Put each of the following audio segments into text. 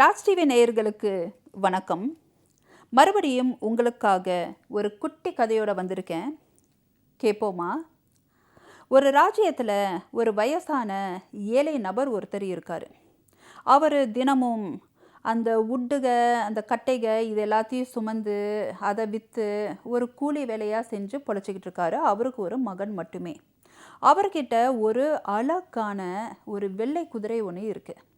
Raj TV நேயர்களுக்கு வணக்கம். மறுபடியும் உங்களுக்காக ஒரு குட்டி கதையோடு வந்திருக்கேன். கேட்போமா ஒரு ராஜ்யத்தில் ஒரு வயசான ஏழை நபர் ஒருத்தர் இருக்கார். அவர் தினமும் அந்த உட்டுக அந்த கட்டைக இது எல்லாத்தையும் சுமந்து அதை விற்று ஒரு கூலி வேலையாக செஞ்சு பொழைச்சிக்கிட்டு இருக்காரு. அவருக்கு ஒரு மகன் மட்டுமே. அவர்கிட்ட ஒரு அழகான ஒரு வெள்ளை குதிரை ஒன்று இருக்குது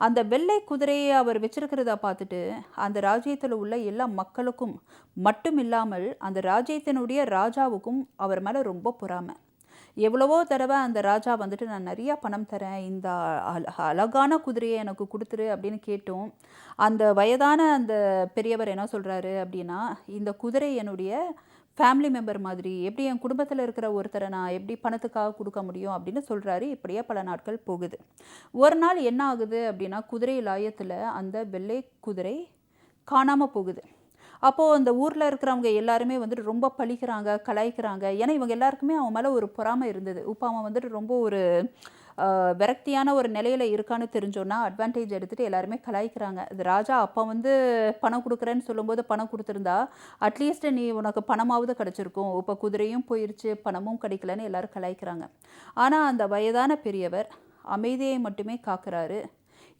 அந்த வெள்ளை குதிரையை அவர் வச்சிருக்கிறத பார்த்துட்டு அந்த ராஜ்யத்தில் உள்ள எல்லா மக்களுக்கும் மட்டும் இல்லாமல் அந்த ராஜ்யத்தினுடைய ராஜாவுக்கும் அவர் மேலே ரொம்ப பொறாமை. எவ்வளவோ தடவை அந்த ராஜா வந்துட்டு நான் நிறையா பணம் தரேன் இந்த அழகான குதிரையை எனக்கு கொடுத்துரு அப்படின்னு கேட்டோம். அந்த வயதான அந்த பெரியவர் என்ன சொல்கிறாரு அப்படின்னா இந்த குதிரை என்னுடைய ஃபேமிலி மெம்பர் மாதிரி எப்படி என் குடும்பத்தில் இருக்கிற ஒருத்தரை நான் எப்படி பணத்துக்காக கொடுக்க முடியும் அப்படின்னு சொல்கிறாரு இப்படியே பல நாட்கள் போகுது. ஒரு நாள் என்ன ஆகுது அப்படின்னா குதிரை லாயத்தில் அந்த வெள்ளை குதிரை காணாமல் போகுது. அப்போது அந்த ஊரில் இருக்கிறவங்க எல்லாருமே வந்துட்டு ரொம்ப பழிக்கிறாங்க கலாய்க்கிறாங்க. ஏன்னா இவங்க எல்லாருக்குமே அவன் மேலே ஒரு பொறாமை இருந்தது. இப்போ அவன் வந்துட்டு ரொம்ப ஒரு விரக்தியான ஒரு நிலையில் இருக்கான்னு தெரிஞ்சோன்னா அட்வான்டேஜ் எடுத்துகிட்டு எல்லாருமே கலாய்க்கிறாங்க. இது ராஜா அப்போ வந்து பணம் கொடுக்குறேன்னு சொல்லும்போது பணம் கொடுத்துருந்தா அட்லீஸ்ட் நீ உனக்கு பணமாவது கிடச்சிருக்கும். இப்போ குதிரையும் போயிடுச்சு பணமும் கிடைக்கலன்னு எல்லோரும் கலாய்க்கிறாங்க. ஆனால் அந்த வயதான பெரியவர் அமைதியை மட்டுமே காக்குறாரு.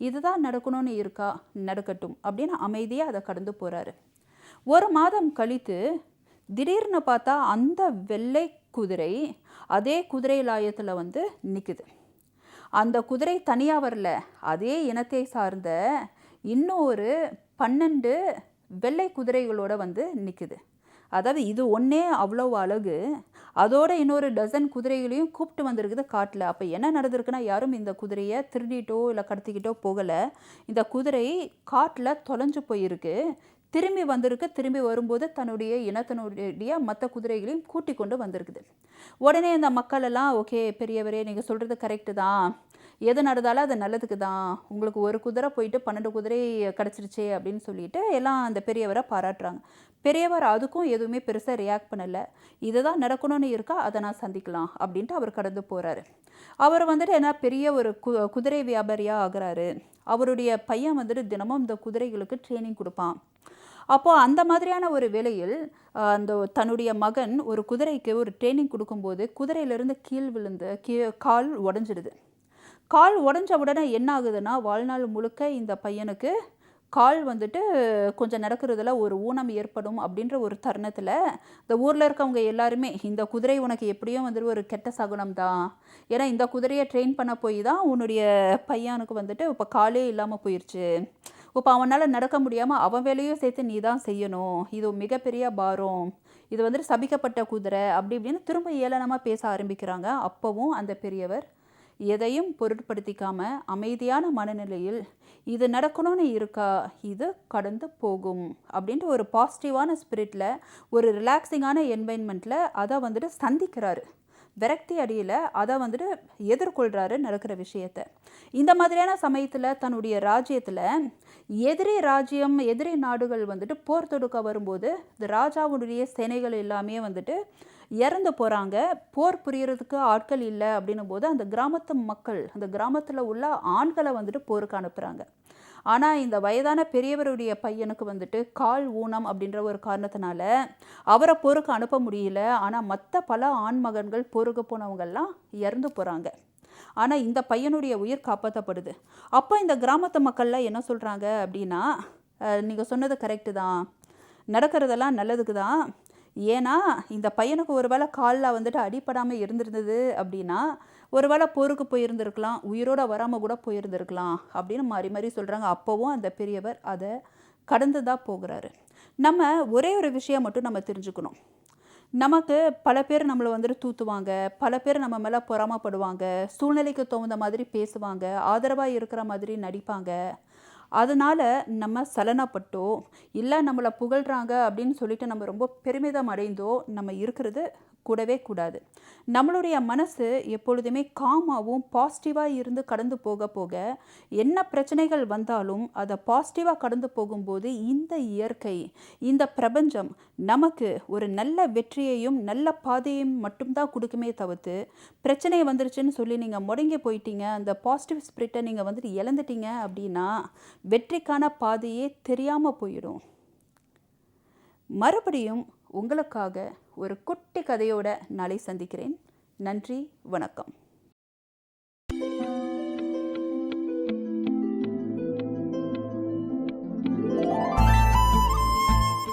இதுதான் நடக்கணும்னு இருக்கா? நடக்கட்டும் அப்படின்னு அமைதியாக அதை கடந்து போகிறாரு ஒரு மாதம் கழித்து திடீர்னு பார்த்தா அந்த வெள்ளை குதிரை அதே குதிரை லாயத்தில் வந்து நிற்குது அந்த குதிரை தனியாக வரல. அதே இனத்தை சார்ந்த இன்னும் ஒரு பன்னெண்டு வெள்ளை குதிரைகளோட வந்து நிற்குது அதாவது இது ஒன்றே அவ்வளோ அழகு. அதோட இன்னொரு டசன் குதிரைகளையும் கூப்பிட்டு வந்திருக்குது காட்டில். அப்போ என்ன நடந்திருக்குன்னா யாரும் இந்த குதிரையை திருடிட்டோ இல்லை கடத்திக்கிட்டோ போகலை. இந்த குதிரை காட்டில் தொலைஞ்சு போயிருக்கு. திரும்பி வந்திருக்கு திரும்பி வரும்போது தன்னுடைய இனத்தினுடைய மற்ற குதிரைகளையும் கூட்டி கொண்டு வந்திருக்குது. உடனே அந்த மக்கள் எல்லாம் ஓகே பெரியவரே நீங்கள் சொல்கிறது கரெக்டு தான். எது நடந்தாலும் அது நல்லதுக்கு தான். உங்களுக்கு ஒரு குதிரை போயிட்டு பன்னெண்டு குதிரை கிடச்சிருச்சே அப்படின்னு சொல்லிட்டு எல்லாம் அந்த பெரியவரை பாராட்டுறாங்க. பெரியவர் அதுக்கும் எதுவுமே பெருசாக ரியாக்ட் பண்ணலை. இதுதான் நடக்கணும்னு இருக்கா? அதை நான் சந்திக்கலாம் அப்படின்ட்டு அவர் கடந்து போகிறாரு அவர் வந்துட்டு என்ன பெரிய ஒரு கு குதிரை வியாபாரியாக ஆகுறாரு. அவருடைய பையன் வந்துட்டு தினமும் இந்த குதிரைகளுக்கு ட்ரைனிங் கொடுப்பான். அப்போது அந்த மாதிரியான ஒரு வேளையில் அந்த தன்னுடைய மகன் ஒரு குதிரைக்கு ஒரு ட்ரைனிங் கொடுக்கும்போது குதிரையிலேருந்து கீழ் விழுந்து கீ கால் உடஞ்சிடுது. கால் உடஞ்ச உடனே என்ன ஆகுதுன்னா வாழ்நாள் முழுக்க இந்த பையனுக்கு கால் வந்துட்டு கொஞ்சம் நடக்கிறதுல ஒரு ஊனம் ஏற்படும் அப்படின்ற ஒரு தருணத்தில் இந்த ஊரில் இருக்கவங்க எல்லாருமே இந்த குதிரை உனக்கு எப்படியும் வந்துட்டு ஒரு கெட்ட சகுனம் தான். ஏன்னா இந்த குதிரையை ட்ரெயின் பண்ண போய் தான் உன்னுடைய பையனுக்கு வந்துட்டு இப்போ காலே இல்லாமல் போயிடுச்சு இப்போ அவனால் நடக்க முடியாமல் அவன் வேலையும் சேர்த்து நீ தான் செய்யணும். இது மிகப்பெரிய பாரம். இது வந்துட்டு சபிக்கப்பட்ட குதிரை அப்படி இப்படின்னு திரும்ப ஏளனமாக பேச ஆரம்பிக்கிறாங்க. அப்போவும் அந்த பெரியவர் எதையும் பொருட்படுத்திக்காம அமைதியான மனநிலையில் இது நடக்கணும்னு இருக்கா? இது கடந்து போகும் அப்படின்ட்டு ஒரு பாசிட்டிவான ஸ்பிரிட்டில் ஒரு ரிலாக்ஸிங்கான என்வைன்மெண்ட்டில் அதை வந்துட்டு சந்திக்கிறாரு. விரக்தி அடியில் அதை வந்துட்டு எதிர்கொள்கிறாரு நடக்கிற விஷயத்த. இந்த மாதிரியான சமயத்தில் தன்னுடைய ராஜ்யத்தில் எதிரி ராஜ்யம் எதிரி நாடுகள் வந்துட்டு போர் தொடுக்க வரும்போது இந்த ராஜாவுடைய சேனைகள் எல்லாமே வந்துட்டு இறந்து போகிறாங்க போர் புரியறதுக்கு ஆட்கள் இல்லை அப்படின்னும் போது அந்த கிராமத்து மக்கள் அந்த கிராமத்தில் உள்ள ஆண்களை வந்துட்டு போருக்கு அனுப்புகிறாங்க ஆனால் இந்த வயதான பெரியவருடைய பையனுக்கு வந்துட்டு கால் ஊனம் அப்படின்ற ஒரு காரணத்தினால அவரை போருக்கு அனுப்ப முடியல. ஆனால் மற்ற பல ஆண்மகன்கள் போருக்கு போனவங்கெல்லாம் இறந்து போகிறாங்க ஆனால் இந்த பையனுடைய உயிர் காப்பாற்றப்படுது அப்போ இந்த கிராமத்து மக்கள்லாம் என்ன சொல்கிறாங்க அப்படின்னா நீங்கள் சொன்னது கரெக்டு தான். நடக்கிறதெல்லாம் நல்லதுக்கு தான். ஏன்னா இந்த பையனுக்கு ஒருவேளை காலில் வந்துட்டு அடிப்படாமல் இருந்திருந்தது அப்படின்னா ஒருவேளை போருக்கு போயிருந்திருக்கலாம் உயிரோட வராமல் கூட போயிருந்திருக்கலாம் அப்படின்னு மாறி மாறி சொல்கிறாங்க அப்போவும் அந்த பெரியவர் அதை கடந்து தான் போகிறாரு. நம்ம ஒரே ஒரு விஷயம் மட்டும் நம்ம தெரிஞ்சுக்கணும். நமக்கு பல பேர் நம்மளை வந்துட்டு தூத்துவாங்க பல பேர் நம்ம மேலே பொறாமப்படுவாங்க சூழ்நிலைக்கு தகுந்த மாதிரி பேசுவாங்க ஆதரவாக இருக்கிற மாதிரி நடிப்பாங்க. அதனால் நம்ம சலனப்பட்டோ இல்லை நம்மளை புகழ்கிறாங்க அப்படின்னு சொல்லிட்டு நம்ம ரொம்ப பெருமிதம் அடைந்தோ நம்ம இருக்கிறது கூடவே கூடாது. நம்மளுடைய மனசு எப்பொழுதுமே காமாகவும் பாசிட்டிவாக இருந்து கடந்து போக போக என்ன பிரச்சனைகள் வந்தாலும் அதை பாசிட்டிவாக கடந்து போகும்போது இந்த இயற்கை இந்த பிரபஞ்சம் நமக்கு ஒரு நல்ல வெற்றியையும் நல்ல பாதையும் மட்டும்தான் கொடுக்குமே தவிர்த்து பிரச்சனை வந்துருச்சுன்னு சொல்லி நீங்கள் முடங்கி போயிட்டீங்க அந்த பாசிட்டிவ் ஸ்பிரிட்டை நீங்கள் வந்துட்டு இழந்துட்டீங்க அப்படின்னா வெற்றிக்கான பாதையே தெரியாமல் போயிடும். மறுபடியும் உங்களுக்காக ஒரு குட்டி கதையோட நாளை சந்திக்கிறேன். நன்றி வணக்கம்.